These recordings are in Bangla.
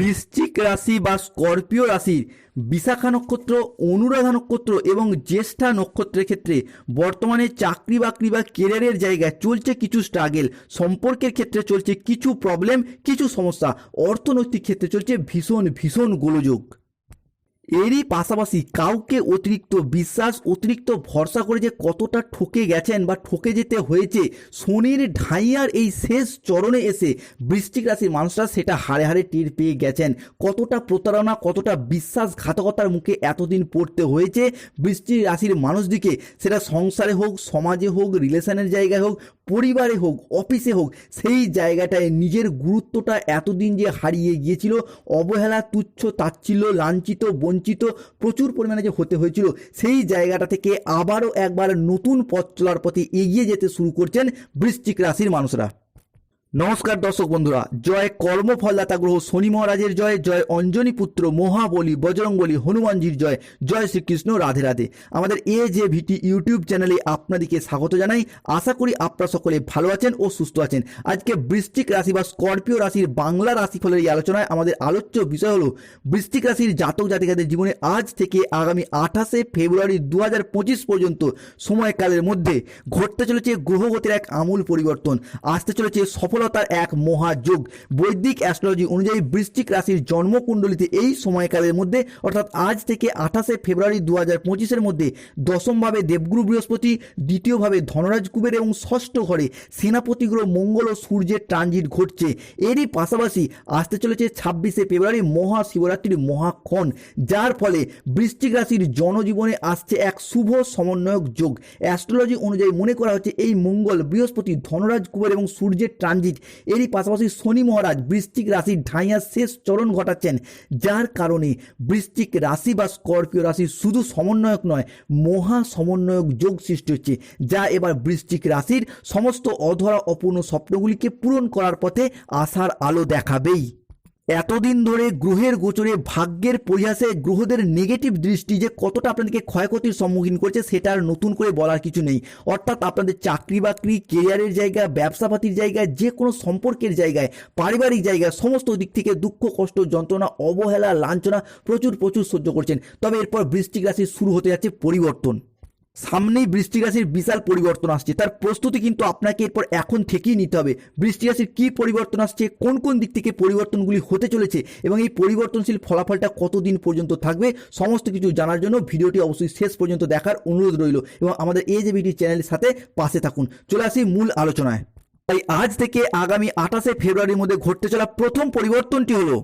বৃশ্চিক রাশি বা স্করপিও রাশির বিশাখা নক্ষত্র, অনুরাধা নক্ষত্র এবং জ্যেষ্ঠা নক্ষত্রের ক্ষেত্রে বর্তমানে চাকরি বাকরি বা কেরিয়ারের জায়গায় চলছে কিছু স্ট্রাগেল সম্পর্কের ক্ষেত্রে চলছে কিছু প্রবলেম কিছু সমস্যা, অর্থনৈতিক ক্ষেত্রে চলছে ভীষণ ভীষণ গোলযোগ। এরই পাশাপাশি কাউকে অতিরিক্ত বিশ্বাস, অতিরিক্ত ভরসা করে যে কতটা ঠকে গেছেন বা ঠকে যেতে হয়েছে, শনির ঢাইয়ার এই শেষ চরণে এসে বৃষ্টিক রাশির মানুষরা সেটা হারে হারে টের পেয়ে গেছেন। কতটা প্রতারণা, কতটা বিশ্বাসঘাতকতার মুখে এতদিন পড়তে হয়েছে বৃশ্চিক রাশির মানুষদিকে। সেটা সংসারে হোক, সমাজে হোক, রিলেশনের জায়গায় হোক, পরিবারে হোক, অফিসে হোক, সেই জায়গাটায় নিজের গুরুত্বটা এতদিন যে হারিয়ে গিয়েছিল, অবহেলা, তুচ্ছ, তাচ্ছিল্য, লাঞ্ছিত, বঞ্চিত প্রচুর পরিমাণে যে হতে হয়েছিল, সেই জায়গাটা থেকে আবারও একবার নতুন পথ চলার পথে এগিয়ে যেতে শুরু করছেন বৃশ্চিক রাশির মানুষরা। নমস্কার দর্শক বন্ধুরা, জয় কর্মফলদাতা গ্রহ শনি মহারাজের জয় জয় অঞ্জনী পুত্র মহাবলী বজরংবলী হনুমানজির জয় জয় শ্রীকৃষ্ণ রাধে রাধে। আমাদের এ যে ভিটি ইউটিউব চ্যানেলে আপনাদেরকে স্বাগত জানাই। আশা করি আপনারা সকলে ভালো আছেন ও সুস্থ আছেন। আজকে বৃশ্চিক রাশি বা স্করপিও রাশির বাংলা রাশিফলের এই আলোচনায় আমাদের আলোচ্য বিষয় হলো বৃশ্চিক রাশির জাতক জাতিকাদের জীবনে আজ থেকে আগামী আঠাশে ফেব্রুয়ারি দু হাজার পঁচিশ পর্যন্ত সময়কালের মধ্যে ঘটতে চলেছে গ্রহগতির এক আমূল পরিবর্তন। আসতে চলেছে সফলতার এক মহাযোগ। বৈদিক অ্যাস্ট্রোলজি অনুযায়ী বৃশ্চিক রাশির জন্মকুণ্ডলিতে এই সময়কালের মধ্যে, অর্থাৎ আজ থেকে আঠাশে ফেব্রুয়ারি দু হাজার পঁচিশের মধ্যে, দশমভাবে দেবগুরু বৃহস্পতি, দ্বিতীয়ভাবে ধনরাজ কুবের এবং ষষ্ঠ ঘরে সেনাপতি গ্রহ মঙ্গল ও সূর্যের ট্রানজিট ঘটছে। এরই পাশাপাশি আসতে চলেছে ছাব্বিশে ফেব্রুয়ারি মহাশিবরাত্রির মহাক্ষণ, যার ফলে বৃশ্চিক রাশির জনজীবনে আসছে এক শুভ সমন্বয়ক যোগ। অ্যাস্ট্রোলজি অনুযায়ী মনে করা হচ্ছে এই মঙ্গল বৃহস্পতি, ধনরাজ কুবের এবং সূর্যের ট্রানজিট এরই পাশাপাশি শনি মহারাজ বৃষ্টিক রাশির ঢাইয়ার শেষ চরণ ঘটাচ্ছেন, যার কারণে বৃষ্টিক রাশি বা স্করপিও রাশি শুধু সমন্বয়ক নয়, মহা সমন্বয়ক যোগ সৃষ্টি হচ্ছে, যা এবার বৃষ্টিক রাশির সমস্ত অধরা অপূর্ণ স্বপ্নগুলিকে পূরণ করার পথে আশার আলো দেখাবেই। এতদিন ধরে গ্রহের গোচরে ভাগ্যের পরিহাসে গ্রহদের নেগেটিভ দৃষ্টি যে কতটা আপনাদেরকে ক্ষয়ক্ষতির সম্মুখীন করছে, সেটা আর নতুন করে বলার কিছু নেই। অর্থাৎ আপনাদের চাকরি বাকরি কেরিয়ারের জায়গা, ব্যবসাপাতির জায়গায় যে কোনো সম্পর্কের জায়গায়, পারিবারিক জায়গায়, সমস্ত দিক থেকে দুঃখ, কষ্ট, যন্ত্রণা, অবহেলা, লাঞ্ছনা প্রচুর প্রচুর সহ্য করছেন। তবে এরপর বৃষ্টিক রাশির শুরু হতে যাচ্ছে পরিবর্তন। সামনেই বৃষ্টিক রাশির বিশাল পরিবর্তন আসছে। তার প্রস্তুতি কিন্তু আপনাকে এরপর এখন থেকেই নিতে হবে। বৃষ্টি রাশির কী পরিবর্তন আসছে, কোন কোন দিক থেকে পরিবর্তনগুলি হতে চলেছে এবং এই পরিবর্তনশীল ফলাফলটা কতদিন পর্যন্ত থাকবে সমস্ত কিছু জানার জন্য ভিডিওটি অবশ্যই শেষ পর্যন্ত দেখার অনুরোধ রইল এবং আমাদের এই যে ভিডিও চ্যানেলের সাথে পাশে থাকুন। চলে আসি মূল আলোচনায়। তাই আজ থেকে আগামী আঠাশে ফেব্রুয়ারির মধ্যে ঘটতে চলা প্রথম পরিবর্তনটি হলো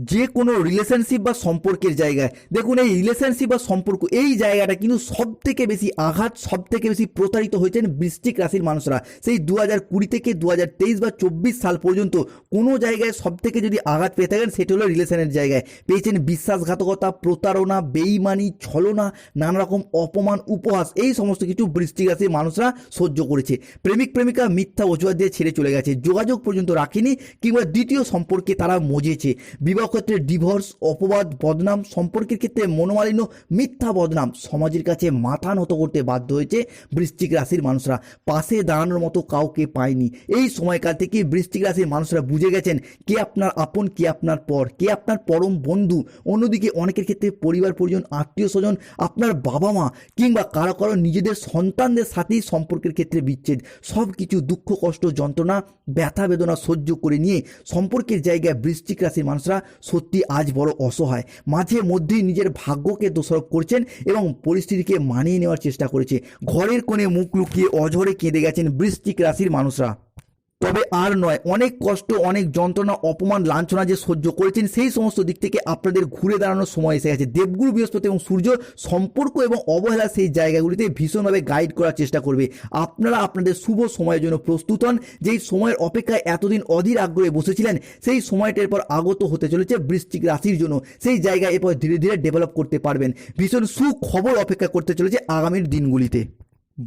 যে কোনো রিলেশনশিপ বা সম্পর্কের জায়গায়। দেখুন, এই রিলেশনশিপ বা সম্পর্ক, এই জায়গাটা কিন্তু সব থেকে বেশি আঘাত সব থেকে বেশি প্রতারিত হয়েছেন বৃষ্টিক রাশির মানুষরা। সেই দু হাজার কুড়ি থেকে দু হাজার তেইশ বা চব্বিশ সাল পর্যন্ত কোনো জায়গায় সব থেকে যদি আঘাত পেয়ে থাকেন, সেটি হলো রিলেশনের জায়গায়। পেয়েছেন বিশ্বাসঘাতকতা, প্রতারণা, বেইমানি, ছলনা নানা রকম অপমান, উপহাস, এই সমস্ত কিছু বৃষ্টিক রাশির মানুষরা সহ্য করেছে। প্রেমিক, প্রেমিকা মিথ্যা অজুহাত দিয়ে ছেড়ে চলে গেছে। যোগাযোগ পর্যন্ত রাখেনি, কিংবা দ্বিতীয় সম্পর্কে তারা মজেছে। বিবাহ ক্ষেত্রে ডিভোর্স, অপবাদ, বদনাম সম্পর্কের ক্ষেত্রে মনোমালিন্য, মিথ্যা বদনাম সমাজের কাছে মাথা নত করতে বাধ্য হয়েছে বৃশ্চিক রাশির মানুষরা। পাশে দাঁড়ানোর মতো কাউকে পায়নি। এই সময়কাল থেকে বৃশ্চিক রাশির মানুষরা বুঝে গেছেন, কে আপনার আপন, কে আপনার পর, কে আপনার পরম বন্ধু। অন্যদিকে অনেকের ক্ষেত্রে পরিবার পরিজন, আত্মীয় স্বজন, আপনার বাবা মা কিংবা কারও কারও নিজেদের সন্তানদের সাথেই সম্পর্কের ক্ষেত্রে বিচ্ছেদ। সব কিছু দুঃখ, কষ্ট, যন্ত্রণা, ব্যথা, বেদনা সহ্য করে নিয়ে সম্পর্কের জায়গায় বৃশ্চিক রাশির মানুষরা সত্যি আজ বড় অসহায়। মাঝে মধ্যেই নিজের ভাগ্যকে দোষারোপ করছেন এবং পরিস্থিতিকে মানিয়ে নেওয়ার চেষ্টা করেছে। ঘরের কোণে মুখ লুকিয়ে অঝরে কেঁদে গেছেন বৃষ্টিক রাশির মানুষরা। তবে আর নয়, অনেক কষ্ট, অনেক যন্ত্রণা, অপমান, লাঞ্ছনা যে সহ্য করেছেন, সেই সমস্ত দিক থেকে আপনাদের ঘুরে দাঁড়ানোর সময় এসে গেছে। দেবগুরু বৃহস্পতি এবং সূর্য সম্পর্ক এবং অবহেলা সেই জায়গাগুলিতে ভীষণভাবে গাইড করার চেষ্টা করবে। আপনারা আপনাদের শুভ সময়ের জন্য প্রস্তুত হন। যেই সময়ের অপেক্ষায় এতদিন অধীর আগ্রহে বসেছিলেন, সেই সময়টার পর আগত হতে চলেছে বৃশ্চিক রাশির জন্য। সেই জায়গায় এরপর ধীরে ধীরে ডেভেলপ করতে পারবেন। ভীষণ সুখবর অপেক্ষা করতে চলেছে আগামীর দিনগুলিতে।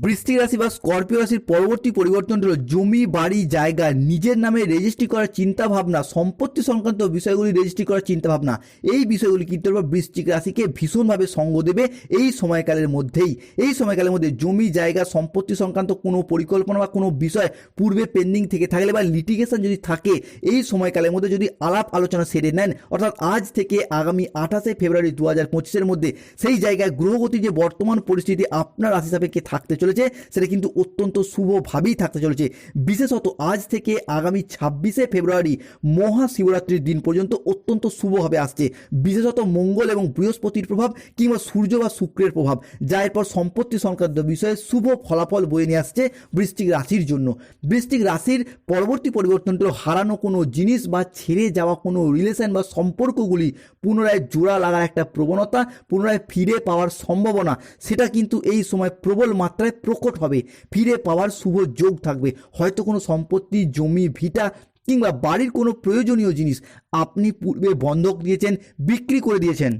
বৃষ্টিক রাশি বা স্করপিও রাশির পরবর্তী পরিবর্তন হলো জমি, বাড়ি, জায়গা, নিজের নামে রেজিস্ট্রি করার চিন্তা ভাবনা সম্পত্তি সংক্রান্ত বিষয়গুলি রেজিস্ট্রি করার চিন্তা ভাবনা এই বিষয়গুলি কিন্তু বৃশ্চিক রাশিকে ভীষণভাবে সঙ্গ দেবে এই সময়কালের মধ্যেই। এই সময়কালের মধ্যে জমি, জায়গা, সম্পত্তি সংক্রান্ত কোনো পরিকল্পনা বা কোনো বিষয় পূর্বে পেন্ডিং থেকে থাকলে বা লিটিগেশন যদি থাকে, এই সময়কালের মধ্যে যদি আলাপ আলোচনা সেরে নেন, অর্থাৎ আজ থেকে আগামী আঠাশে ফেব্রুয়ারি দু হাজার পঁচিশের মধ্যে সেই জায়গায় গ্রহগতি যে বর্তমান পরিস্থিতি আপনার রাশি সাপেক্ষে থাকতে চলেছে, সেটা কিন্তু অত্যন্ত শুভভাবেই থাকতে চলেছে। বিশেষত আজ থেকে আগামী ছাব্বিশে ফেব্রুয়ারি মহাশিবরাত্রির দিন পর্যন্ত অত্যন্ত শুভভাবে আসছে। বিশেষত মঙ্গল এবং বৃহস্পতির প্রভাব কিংবা সূর্য বা শুক্রের প্রভাব, যা এরপর সম্পত্তি সংক্রান্ত বিষয়ে শুভ ফলাফল বয়ে নিয়ে আসছে বৃষ্টিক রাশির জন্য। বৃষ্টিক রাশির পরবর্তী পরিবর্তন হলো হারানো কোনো জিনিস বা ছেড়ে যাওয়া কোনো রিলেশন বা সম্পর্কগুলি পুনরায় জোড়া লাগার একটা প্রবণতা, পুনরায় ফিরে পাওয়ার সম্ভাবনা, সেটা কিন্তু এই সময় প্রবল মাত্রায় প্রকট হবে। ফিরে পাওয়ার শুভ যোগ থাকবে। হয়তো কোনো সম্পত্তি, জমি, ভিটা কিংবা বাড়ির কোনো প্রয়োজনীয় জিনিস আপনি পূর্বে বন্ধক দিয়েছেন বিক্রি করে দিয়েছেন।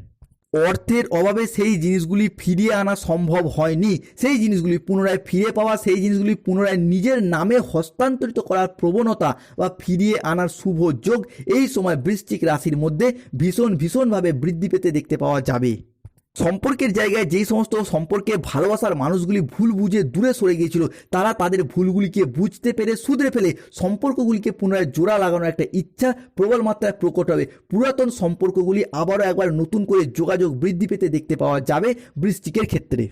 অর্থের অভাবে সেই জিনিসগুলি ফিরিয়ে আনা সম্ভব হয়নি। সেই জিনিসগুলি পুনরায় ফিরে পাওয়া, সেই জিনিসগুলি পুনরায় নিজের নামে হস্তান্তরিত করার প্রবণতা বা ফিরিয়ে আনার শুভ যোগ এই সময় বৃশ্চিক রাশির মধ্যে ভীষণ ভীষণভাবে বৃদ্ধি পেতে দেখতে পাওয়া যাবে। সম্পর্কের জায়গায় যেই সমস্ত সম্পর্কে ভালোবাসার মানুষগুলি ভুল বুঝে দূরে সরে গিয়েছিল, তারা তাদের ভুলগুলিকে বুঝতে পেরে শুধরে ফেলে সম্পর্কগুলিকে পুনরায় জোড়া লাগানোর একটা ইচ্ছা প্রবল মাত্রায় প্রকট হবে। পুরাতন সম্পর্কগুলি আবারও একবার নতুন করে যোগাযোগ বৃদ্ধি পেতে দেখতে পাওয়া যাবে বৃষ্টিকের ক্ষেত্রে।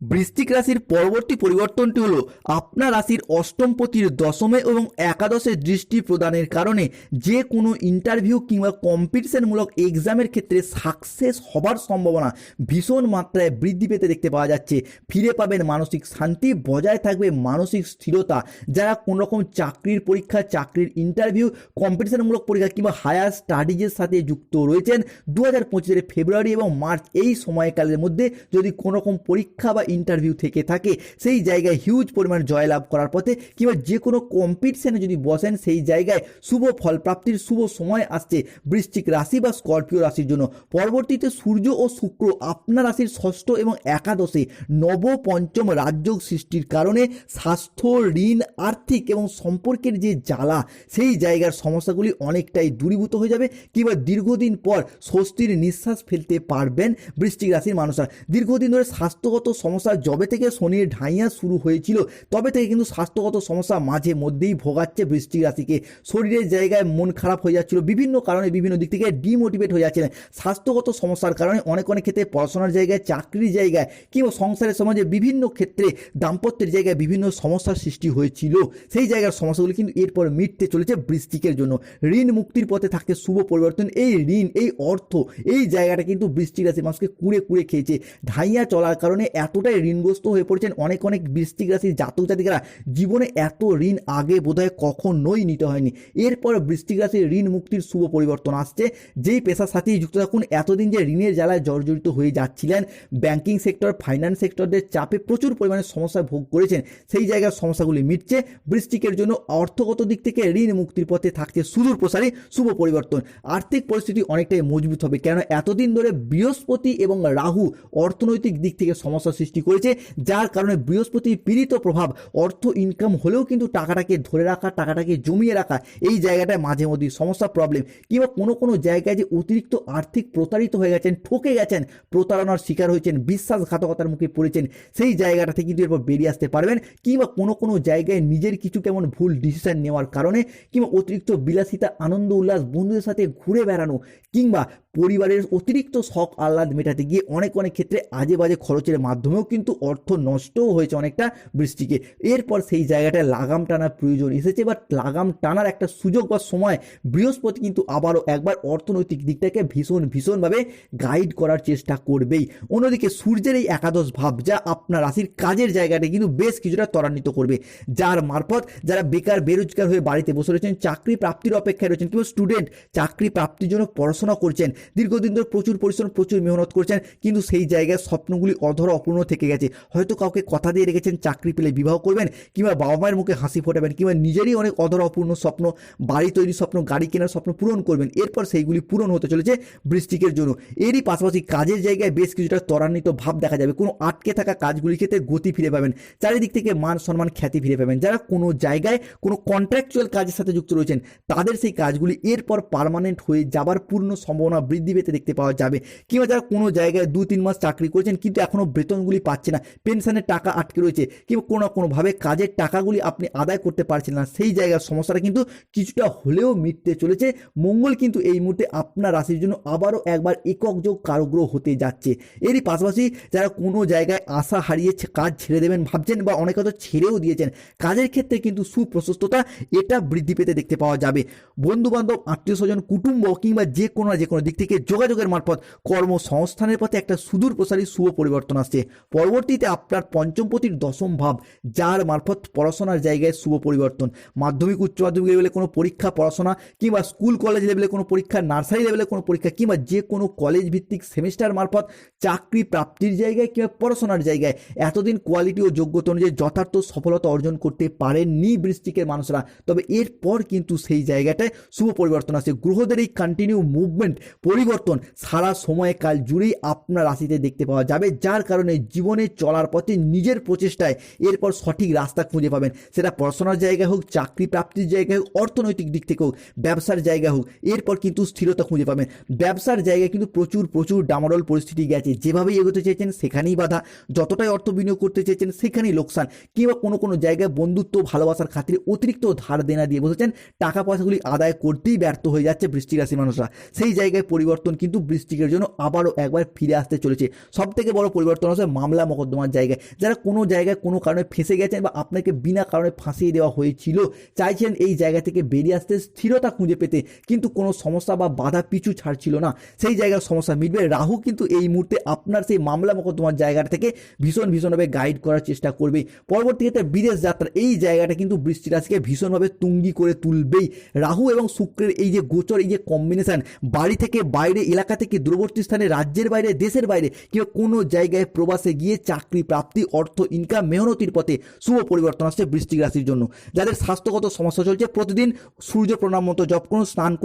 বৃশ্চিক রাশির পরবর্তী পরিবর্তনটি হলো আপনার রাশির অষ্টম অষ্টমপতির দশমে এবং একাদশে দৃষ্টি প্রদানের কারণে যে কোনো ইন্টারভিউ কিংবা কম্পিটিশনমূলক এক্সামের ক্ষেত্রে সাকসেস হবার সম্ভাবনা ভীষণ মাত্রায় বৃদ্ধি পেতে দেখতে পাওয়া যাচ্ছে। ফিরে পাবেন মানসিক শান্তি, বজায় থাকবে মানসিক স্থিরতা। যারা কোনো রকম চাকরির পরীক্ষা, চাকরির ইন্টারভিউ কম্পিটিশনমূলক পরীক্ষা কিংবা হায়ার স্টাডিজের সাথে যুক্ত রয়েছেন দু হাজার ফেব্রুয়ারি এবং মার্চ এই সময়কালের মধ্যে যদি কোনো রকম পরীক্ষা বা ইন্টারভিউ থেকে থাকে, সেই জায়গায় হিউজ পরিমাণ জয়লাভ করার পথে কিংবা যে কোনো কম্পিটিশনে যদি বসেন, সেই জায়গায় শুভ ফল প্রাপ্তির শুভ সময় আসছে। বৃশ্চিক রাশি বা স্করপিও রাশির জন্য পরবর্তীতে সূর্য ও শুক্র আপনার রাশির ষষ্ঠ এবং একাদশে নব পঞ্চম রাজযোগ সৃষ্টির কারণে স্বাস্থ্য, ঋণ, আর্থিক এবং সম্পর্কের যে জ্বালা, সেই জায়গার সমস্যাগুলি অনেকটাই দূরীভূত হয়ে যাবে কিংবা দীর্ঘদিন পর স্বস্তির নিঃশ্বাস ফেলতে পারবেন বৃষ্টিক রাশির মানুষরা। দীর্ঘদিন ধরে স্বাস্থ্যগত সমস্যা যবে থেকে শনির ঢাইয়া শুরু হয়েছিল, তবে থেকে কিন্তু স্বাস্থ্যগত সমস্যা মাঝে মধ্যেই ভোগাচ্ছে বৃশ্চিক রাশিকে। শরীরের জায়গায় মন খারাপ হয়ে যাচ্ছিল, বিভিন্ন কারণে বিভিন্ন দিক থেকে ডিমোটিভেট হয়ে যাচ্ছিলেন। স্বাস্থ্যগত সমস্যার কারণে অনেক অনেক ক্ষেত্রে পড়াশোনার জায়গায়, চাকরির জায়গায় কিংবা সংসারের সমাজে বিভিন্ন ক্ষেত্রে দাম্পত্যের জায়গায় বিভিন্ন সমস্যার সৃষ্টি হয়েছিল। সেই জায়গার সমস্যাগুলি কিন্তু এরপর মিটতে চলেছে বৃষ্টিকের জন্য। ঋণ মুক্তির পথে থাকতে শুভ পরিবর্তন। এই ঋণ, এই অর্থ, এই জায়গাটা কিন্তু বৃষ্টিক রাশির মানুষকে কুড়ে কুড়ে খেয়েছে। ঢাইয়া চলার কারণে এতটাই ঋণগ্রস্ত হয়ে পড়েছেন অনেক অনেক বৃষ্টিক রাশির জাতক জাতিকারা। জীবনে এত ঋণ আগে বোধহয় কখনোই নিতে হয়নি। এরপর বৃষ্টিক রাশির ঋণ মুক্তির শুভ পরিবর্তন আসছে। যেই পেশার সাথেই যুক্ত থাকুন, এতদিন যে ঋণের জ্বালায় জর্জরিত হয়ে যাচ্ছিলেন, ব্যাংকিং সেক্টর, ফাইন্যান্স সেক্টরদের চাপে প্রচুর পরিমাণে সমস্যা ভোগ করেছেন, সেই জায়গার সমস্যাগুলি মিটছে। বৃষ্টিকের জন্য অর্থগত দিক থেকে ঋণ মুক্তির পথে থাকছে সুদূর প্রসারী, শুভ পরিবর্তন। আর্থিক পরিস্থিতি অনেকটাই মজবুত হবে কেন এতদিন ধরে বৃহস্পতি এবং রাহু অর্থনৈতিক দিক থেকে সমস্যা সৃষ্টি করেছে, যার কারণে বৃহস্পতির পীড়িত প্রভাব, অর্থ ইনকাম হলেও কিন্তু টাকাটাকে ধরে রাখা, টাকাটাকে জমিয়ে রাখা, এই জায়গাটায় মাঝে মধ্যেই সমস্যা প্রবলেম কিংবা কোনো কোনো জায়গায় যে অতিরিক্ত আর্থিক প্রতারিত হয়ে গেছেন, ঠকে গেছেন, প্রতারণার শিকার হয়েছেন, বিশ্বাসঘাতকতার মুখে পড়েছেন, সেই জায়গাটা থেকে কিন্তু এরপর বেরিয়ে আসতে পারবেন। কিংবা কোনো কোনো জায়গায় নিজের কিছু কেমন ভুল ডিসিশন নেওয়ার কারণে, কিংবা অতিরিক্ত বিলাসিতা, আনন্দ, উল্লাস, বন্ধুদের সাথে ঘুরে বেড়ানো, কিংবা পরিবারের অতিরিক্ত শখ, আহ্লাদ মেটাতে গিয়ে অনেক অনেক ক্ষেত্রে আজে বাজে খরচের মাধ্যমেও কিন্তু অর্থ নষ্টও হয়েছে অনেকটা বৃষ্টিকে। এরপর সেই জায়গাটায় লাগাম টানার প্রয়োজন এসেছে। বা লাগাম টানার একটা সুযোগ বা সময় বৃহস্পতি কিন্তু আবারও একবার অর্থনৈতিক দিকটাকে ভীষণ, ভীষণভাবে গাইড করার চেষ্টা করবেই। অন্যদিকে সূর্যের এই একাদশ ভাব যা আপনার রাশির কাজের জায়গাটা কিন্তু বেশ কিছুটা ত্বরান্বিত করবে। যার মারফত যারা বেকার, বেরোজগার হয়ে বাড়িতে বসে রয়েছেন, চাকরি প্রাপ্তির অপেক্ষায় রয়েছেন কিংবা স্টুডেন্ট চাকরি প্রাপ্তির জন্য পড়াশোনা করছেন, দীর্ঘদিন ধরে প্রচুর পরিশ্রম, প্রচুর মেহনত করছেন, কিন্তু সেই জায়গায় স্বপ্নগুলি অধরা, অপূর্ণ থেকে থেকে গেছে। হয়তো কাউকে কথা দিয়ে রেখেছেন, চাকরি পেলে বিবাহ করবেন, কিংবা বাবা মায়ের মুখে হাসি ফোটাবেন, কিংবা নিজেরই অনেক অধরা অপূর্ণ স্বপ্ন, বাড়ি তৈরির স্বপ্ন, গাড়ি কেনার স্বপ্ন পূরণ করবেন। এরপর সেইগুলি পূরণ হতে চলেছে বৃষ্টিকের জন্য। এরই পাশাপাশি কাজের জায়গায় বেশ কিছুটা ত্বরান্বিত ভাব দেখা যাবে। কোনো আটকে থাকা কাজগুলি ক্ষেত্রে গতি ফিরে পাবেন। চারিদিক থেকে মান সম্মান খ্যাতি ফিরে পাবেন। যারা কোনো জায়গায় কোনো কন্ট্রাকচুয়াল কাজের সাথে যুক্ত রয়েছেন, তাদের সেই কাজগুলি এরপর পার্মানেন্ট হয়ে যাবার পূর্ণ সম্ভাবনা বৃদ্ধি পেতে দেখতে পাওয়া যাবে। কিংবা যারা কোনো জায়গায় দু তিন মাস চাকরি করেছেন, কিন্তু এখনও বেতনগুলি পাচ্ছে না। পেনশনের টাকা আটকে রয়েছে কিংবা কোনো না কোনোভাবে কাজের টাকাগুলি আপনি আদায় করতে পারছেন না। সেই জায়গার সমস্যাটা কিন্তু কিছুটা হলেও মিটতে চলেছে। মঙ্গল কিন্তু এই মুহূর্তে আপনার রাশির জন্য আবারও একবার একক যোগ কারগ্রহ হতে যাচ্ছে। এরই পাশাপাশি যারা কোনো জায়গায় আশা হারিয়ে ছে- কাজ ছেড়ে দেবেন ভাবছেন বা অনেকে হয়তো ছেড়েও দিয়েছেন, কাজের ক্ষেত্রে কিন্তু সুপ্রশস্ততা এটা বৃদ্ধি পেতে দেখতে পাওয়া যাবে। বন্ধু বান্ধব আত্মীয় স্বজন কুটুম্ব কিংবা যে কোনো যে কোনো দিক থেকে যোগাযোগের মারফত কর্মসংস্থানের পথে একটা সুদূর প্রসারী শুভ পরিবর্তন আসছে। পরবর্তীতে আপনার পঞ্চমপতির দশম ভাব, যার মারফত পড়াশোনার জায়গায় শুভ পরিবর্তন। মাধ্যমিক, উচ্চ মাধ্যমিক লেভেলে কোনো পরীক্ষা, পড়াশোনা কিংবা স্কুল কলেজ লেভেলে কোনো পরীক্ষা নার্সারি লেভেলে কোনো পরীক্ষা কিংবা যে কোনো কলেজ ভিত্তিক সেমিস্টার মারফত চাকরি প্রাপ্তির জায়গায় কিংবা পড়াশোনার জায়গায় এতদিন কোয়ালিটি ও যোগ্যতা অনুযায়ী যথার্থ সফলতা অর্জন করতে পারেননি বৃষ্টিকের মানুষরা। তবে এরপর কিন্তু সেই জায়গাটায় শুভ পরিবর্তন আসছে গ্রহদের এই কন্টিনিউ মুভমেন্ট পরিবর্তন সারা সময়কাল জুড়েই আপনার রাশিতে দেখতে পাওয়া যাবে, যার কারণে জীবনে চলার পথে নিজের প্রচেষ্টায় এরপর সঠিক রাস্তা খুঁজে পাবেন। সেটা পড়াশোনার জায়গায় হোক, চাকরি প্রাপ্তির জায়গায় হোক, অর্থনৈতিক দিক থেকে হোক, ব্যবসার জায়গা হোক, এরপর কিন্তু স্থিরতা খুঁজে পাবেন। ব্যবসার জায়গায় কিন্তু প্রচুর প্রচুর ডামাডোল পরিস্থিতি গেছে। যেভাবেই এগোতে চেয়েছেন, সেখানেই বাধা। যতটাই অর্থ বিনিয়োগ করতে চেয়েছেন, সেখানেই লোকসান। কিংবা কোনো কোনো জায়গায় বন্ধুত্ব, ভালোবাসার খাতিরে অতিরিক্ত ধার দেনা দিয়ে বসেছেন টাকা পয়সাগুলি আদায় করতেই ব্যর্থ হয়ে যাচ্ছে বৃষ্টিক রাশি মানুষরা। সেই জায়গায় পরিবর্তন কিন্তু বৃষ্টিকের জন্য আবারও একবার ফিরে আসতে চলেছে। সব থেকে বড় পরিবর্তন হচ্ছে মামলা মোকদ্দমার জায়গায়। যারা কোনো জায়গায় কোনো কারণে ফেঁসে গেছেন বা আপনাকে বিনা কারণে ফাঁসিয়ে দেওয়া হয়েছিল, চাইছেন এই জায়গা থেকে বেরিয়ে আসতে স্থিরতা খুঁজে পেতে। কিন্তু কোনো সমস্যা বা বাধা পিছু ছাড়ছিল না। সেই জায়গার সমস্যা মিটবে। রাহু কিন্তু এই মুহূর্তে আপনার সেই মামলা মোকদ্দমার জায়গাটা থেকে ভীষণ ভীষণভাবে গাইড করার চেষ্টা করবে পরবর্তী ক্ষেত্রে বিদেশ যাত্রা এই জায়গাটা কিন্তু বৃষ্টি রাশিকে ভীষণভাবে তুঙ্গি করে তুলবেই। রাহু এবং শুক্রের এই যে গোচর, এই যে কম্বিনেশন বাড়ি থেকে বাইরে, এলাকা থেকে দূরবর্তী স্থানে, রাজ্যের বাইরে, দেশের বাইরে কিংবা কোনো জায়গায় প্রবাসে গিয়ে চাকরি, প্রাপ্তি, অর্থ ইনকাম মেহনতির পথে শুভ পরিবর্তন আসছে বৃষ্টিক রাশির জন্য। যাদের স্বাস্থ্যগত সমস্যা চলছে, প্রতিদিন সূর্য প্রণাম মতো জপ করুন, স্নান